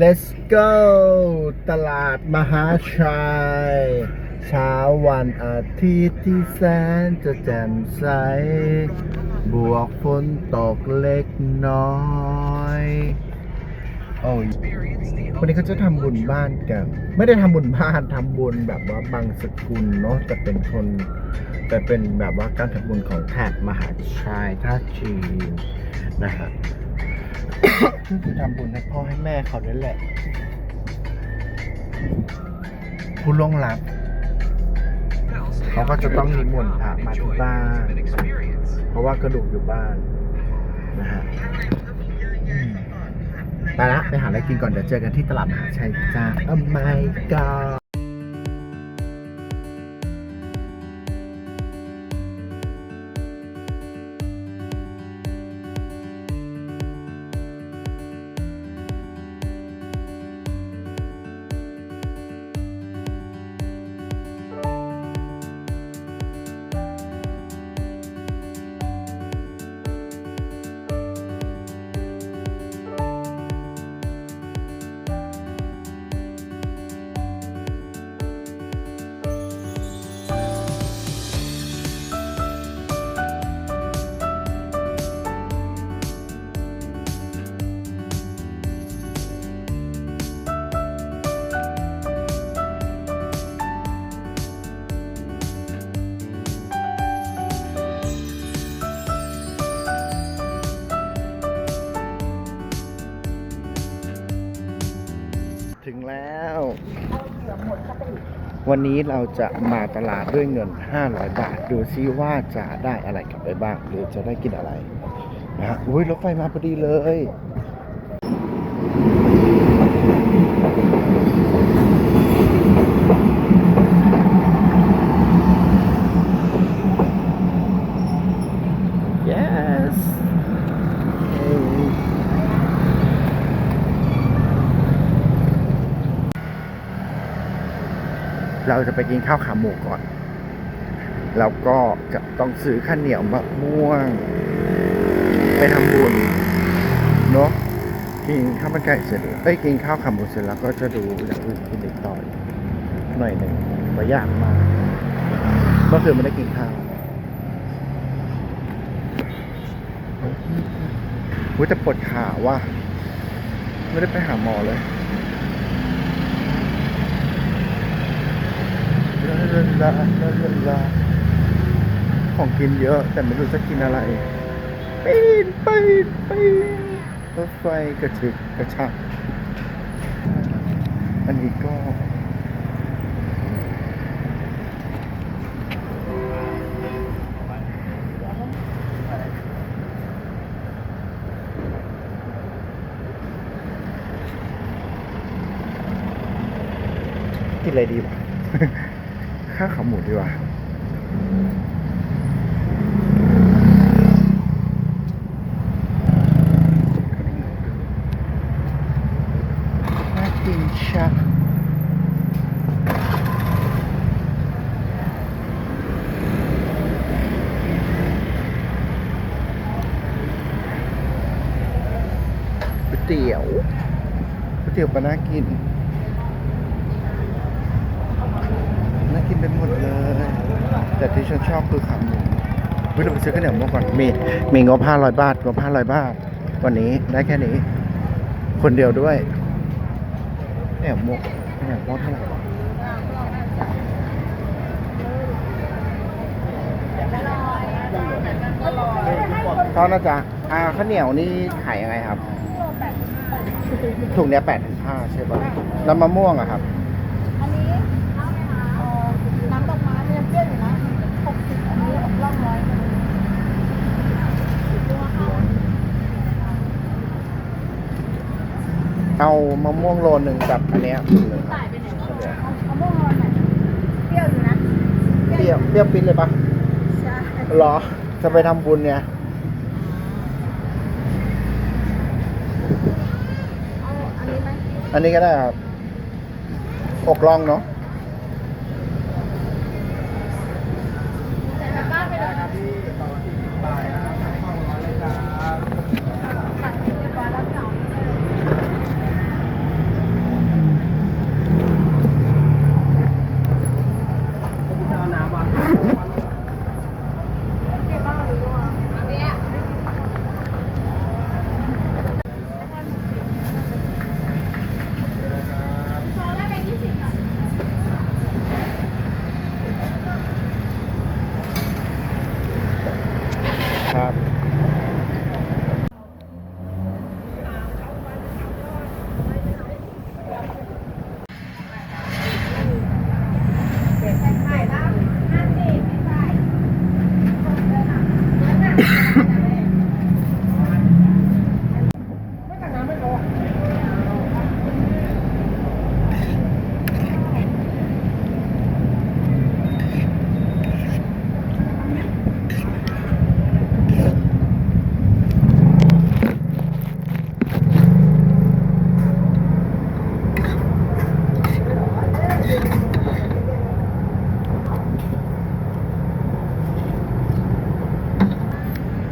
let's go ตลาดมหาชัย เช้าวันอาทิตย์ที่แสนจะแจ่มใส บวกฝนตกเล็กน้อยโอ้ยวันนี้เขาจะทำบุญบ้านกัน ไม่ได้ทำบุญบ้านทำบุญแบบว่าบางสกุลเนาะแต่เป็นคนแต่เป็นแบบว่าการทำบุญของแถบมหาชัยท่าจีนนะฮะ ก็คือทำบุญให้พ่อให้แม่เขานั่นแหละ ผู้ล่วงลับ เขาก็จะต้องนิมนต์พระมาที่บ้าน เพราะว่ากระดูกอยู่บ้านนะฮะอืมไปละไปหาอะไรกินก่อนเดี๋ยวเจอกันที่ตลาดมหาชัยจ้า Oh my god วันนี้เราจะมาตลาดด้วยเงิน 500 บาท ดูซิว่าจะได้อะไรกลับไปบ้าง หรือจะได้กินอะไรนะฮะอุ้ยรถไฟมาพอดีเลย yes เรา จะไปกินข้าวขาหมูก่อน แล้วก็จะต้องซื้อข้าวเหนียวมะม่วง ไปทำบุญเนาะกินข้าวมันไก่เสร็จเอ้ยกินข้าวขาหมูเสร็จแล้วก็จะดูอย่างอื่นกินอีกต่อหน่อยหนึ่งประหยัดมากเมื่อคืนไม่ได้กินข้าวอุ้ยแต่ปวดขาว่ะไม่ได้ไปหาหมอเลย ลาลาลาลาลาลาของกินเยอะ แต่ไม่รู้จะกินอะไรปีนปีนปีนรถไฟกระฉึกกระชักอันนี้ก็กินอะไรดีวะ ข้าวขาหมูดีกว่าน่ากินชักก๋วยเตี๋ยวก๋วยเตี๋ยวปลาน่ากินน่ากินไปหมดเลย แต่ที่ฉันชอบคือขาหมูเฮ้ยเราไปซื้อข้าวเหนียวมะก่อนมีมีงบ500บาทงบ500บาท วันนี้ได้แค่นี้ คนเดียวด้วยเหนียวมกข้าวเหนียวมกเท่าไหร่ท่านะจ๊ะอ่าข้าวเหนียวนี่ขายยังไงครับถุงเนี้ยแปดถึงห้าใช่ป่ะแล้วมะม่วงอะครับ อันนี้เอ่อน้ำดอกไม้มันยังเปรี้ยวอยู่นะหกสิบอันนี้ ร่องร้อยหนึ่งตัวค่ะเอามะม่วงโลนึงกับอันเนี้ยถุงหนึ่งครับสายไปไหนเอาเอาม่วงร้อนไหนเปรี้ยวอยู่นะเปรี้ยวเปรี้ยวปิ้นเลยปะใช่เหรอ จะไปทำบุญเนี่ย เอาอันนี้ไหมอันนี้ก็ได้ครับอกล่องเนาะ ใส่ตะกร้าไปเลยตัดเรียบร้อยแล้วเนาะ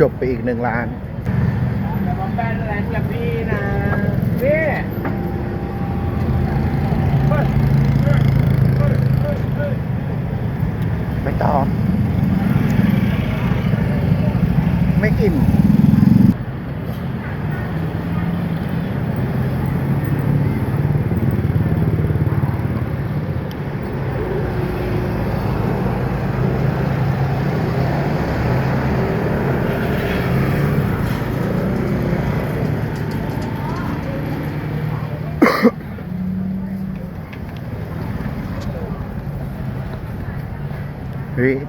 จบไปอีกหนึ่งล้านจะมาแบนแลนด์กับพี่นะพี่ไม่ตอบไม่อิ่ม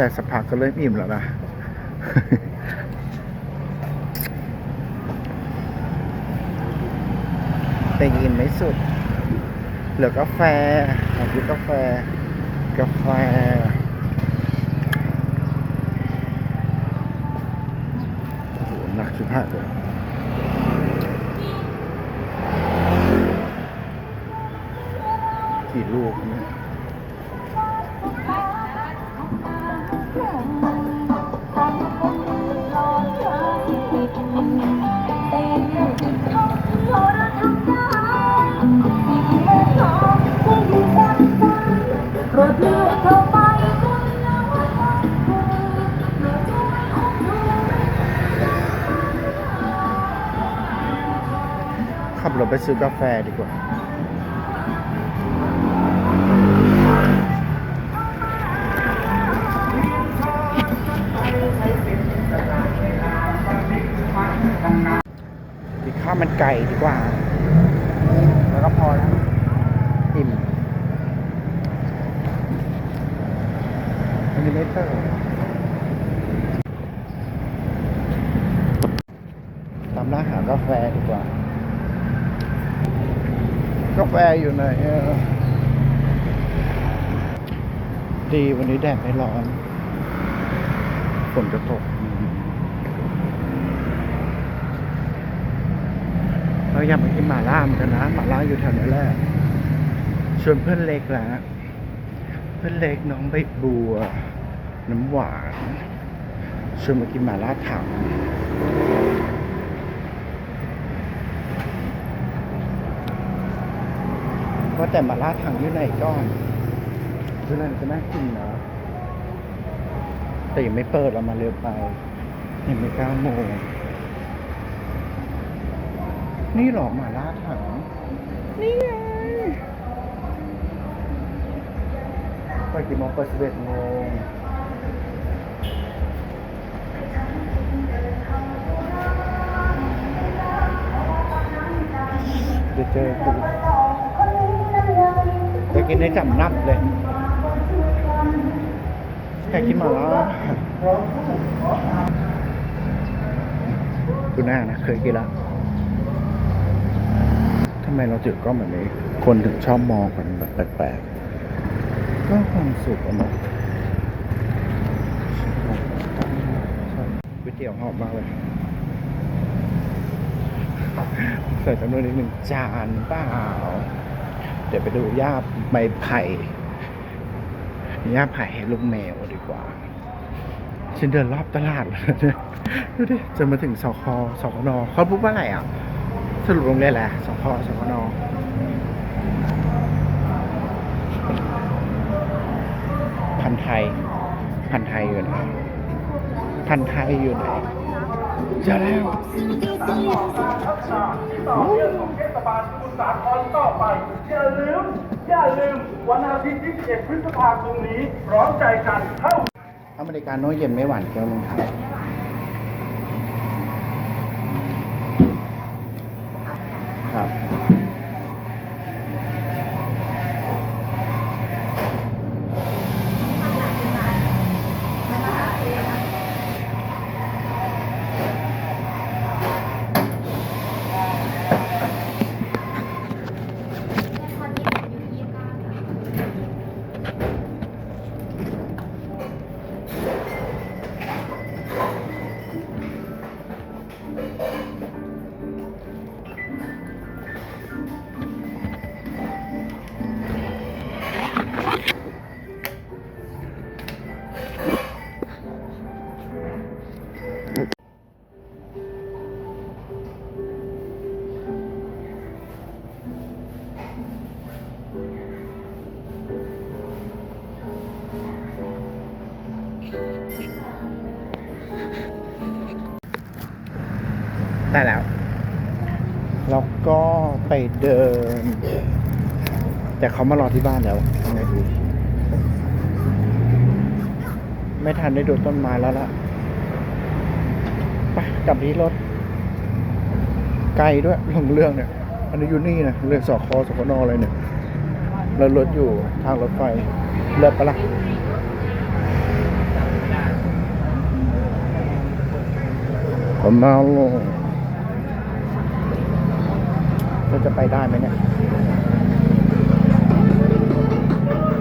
แต่สักพักก็เริ่มอิ่มแล้วนะแต่ยังอิ่มไม่สุด เหลือกาแฟขอกินกาแฟ กาแฟโอ้โหหนักชิบหาเลยกี่ลูกเนี่ย ขับรถไปซื้อกาแฟดีกว่า กินข้าวมันไก่ดีกว่า แล้วก็พอแล้วอิ่มอันนี้ไม่เตอร์ตามร้านหากาแฟดีกว่า กาแฟอยู่ไหนดีวันนี้แดดไม่ร้อนฝนจะตกเราอยากไปกินหมาล่ามกันนะหมาล่าอยู่แถวนี้แหละชวนเพื่อนเล็กแล้วเพื่อนเล็กน้องใบบัว น้ำหวานชวนมากินหมาล่าถัง ว่าแต่มาล่าถังอยู่ไหนก่อนอยู่ไหนก็น่ากินนะแต่ยังไม่เปิดเรามาเร็วไปยังไม่เก้าโมงนี่หรอมาล่าถัง นี่ไงเปิดกี่โมงเปิดสิบเอ็ดโมงเดี๋ยวเจอกูจะ กินได้จำนับเลยแค่กินมาแล่าคุณหน้านะเคยกินละทำไมเราถือกล้องแบบนี้ คนถึงชอบมองกันแบบแปลกๆก็ความสุขอะเนาะก๋วยเตี๋ยวหอมมากเลยใส่จำนวนนิดหนึ่งจานเปล่า เดี๋ยวไปดูหญ้าใบไผ่หญ้าไผ่ให้ลูกแมวดีกว่า ฉันเดินรอบตลาดเลยเนี่ยดูดิจนมาถึงสคสคนเขาพูดว่าอะไรอะ สรุปโรงเรียแหละสคสคนพันไทย พันไทยอยู่ไหน พันไทยอยู่ไหนเจอแล้ว ต่อเนื่องของเทศบาลสมุทรสาครต่อไป อย่าลืม อย่าลืม วันอาทิตย์ที่11พฤษภาคมนี้พร้อมใจกันเข้าอเมริกาโน่เย็นไม่หวานแก้วนึงครับครับ ได้แล้ว แล้วก็ไปเดิน แต่เขามารอที่บ้านแล้วยังไงดีไม่ทันได้ดูต้นไม้แล้วล่ะไปกลับที่รถ ไกลด้วยลงเรื่องเนี่ย อันนี้อยู่นี่นะเรื่องสอคอสกนอะไรเนี่ยแล้วรถอยู่ทางรถไฟเลิศปะล่ะผมมาลง เราจะไปได้ไหมเนี่ย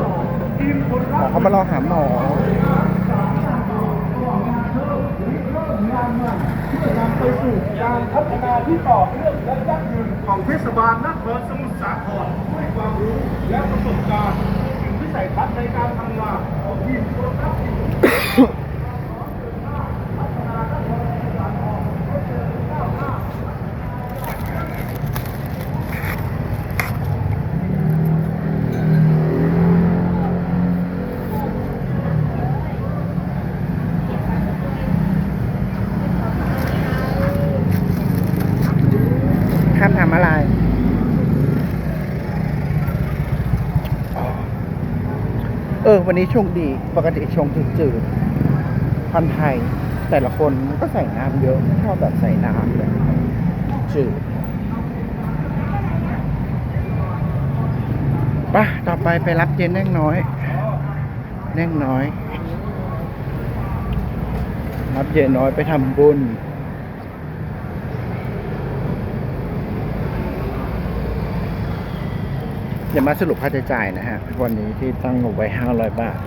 อ๋อเขามารอหาหมอนำไปสู่การพัฒนาที่ต่อเนื่องและยั่งยืนของเทศบาลนครสมุทรสาครด้วยความรู้และประสบการณ์ถึงวิสัยทัศน์ในการทำงานของทีมโทรทัศน์ ห้ามทำอะไรอ๋อเออ วันนี้ชคดี ปกติชงจืดๆพันไทย แต่ละคนก็ใส่น้ำเยอะชอบแบบใส่น้ำเลยจืดปะต่อไปไปรับเย็นแน่งน้อย แน่งน้อย รับเย็นน้อยไปทำบุญ เดี๋ยวมาสรุปค่าใช้จ่ายนะฮะ วันนี้ที่ตั้งงบไว้500บาท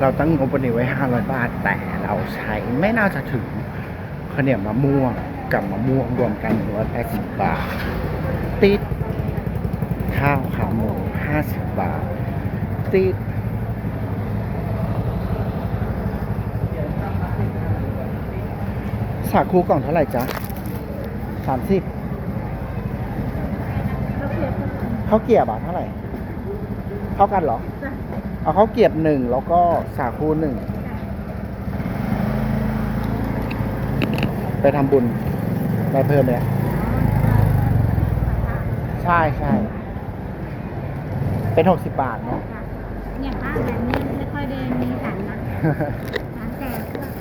เราตั้งงบวันนี้ไว้500บาท แต่เราใช้ไม่น่าจะถึงข้าวเหนียวมะม่วงกับมะม่วงรวมกัน180บบาท ติดข้าวขาหมู50บาท ติดสาคูกล่องเท่าไหร่จ๊ะสามสิบเขาเสียบข้าวเกรียบอะเท่าไหร่ เท่ากันเหรอจ้ะเอาข้าวเกรียบหนึ่งแล้วก็สาคูหนึ่ง ไปทำบุญได้เพิ่มเลยใช่ใช่เป็นหกสิบบาทเนาะ เนี่ยป้าแบบนี้ไม่ค่อยได้มีสั นนะสันแต่ก็เ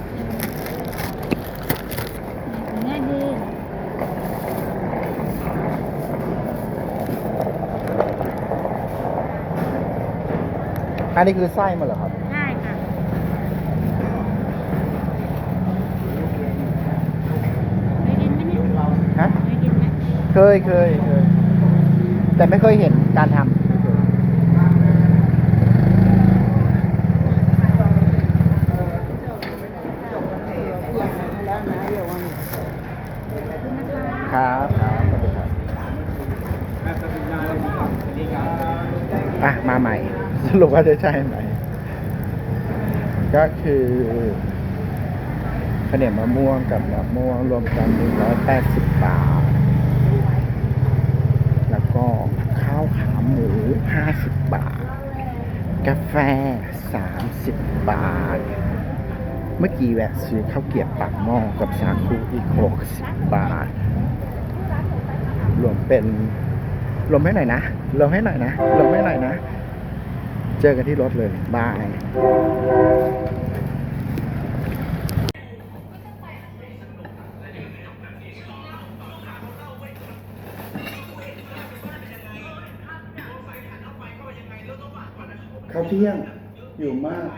ออเนี่ยดี อันนี้คือไส้มาเหรอครับ ได้ค่ะเคยกินไหมเนี่ยฮะ เคยกินไหมเคยเคยเคยแต่ไม่เคยเห็นการทำครับครับสวัสดีครับอะ มาใหม่ รุปว่าจะใช่ไหม ก็คือข้าวเหนียวมะม่วงกับมะม่วงรวมกันหนึ่งร้อยแปดสิบบาท แล้วก็ข้าวขาหมูห้าสิบบาท กาแฟสามสิบบาท เมื่อกี้แวะซื้อข้าวเกรียบปากหม้อกับสาคูอีกหกสิบบาท รวมเป็นรวมให้หน่อยนะรวมให้หน่อยนะรวมให้หน่อยนะ เจอกันที่รถเลย บายข้าวเที่ยงอยู่มาก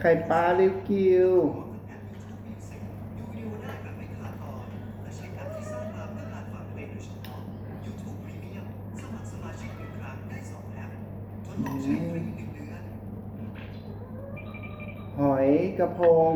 ไข่ปลาลิวกิว กระพง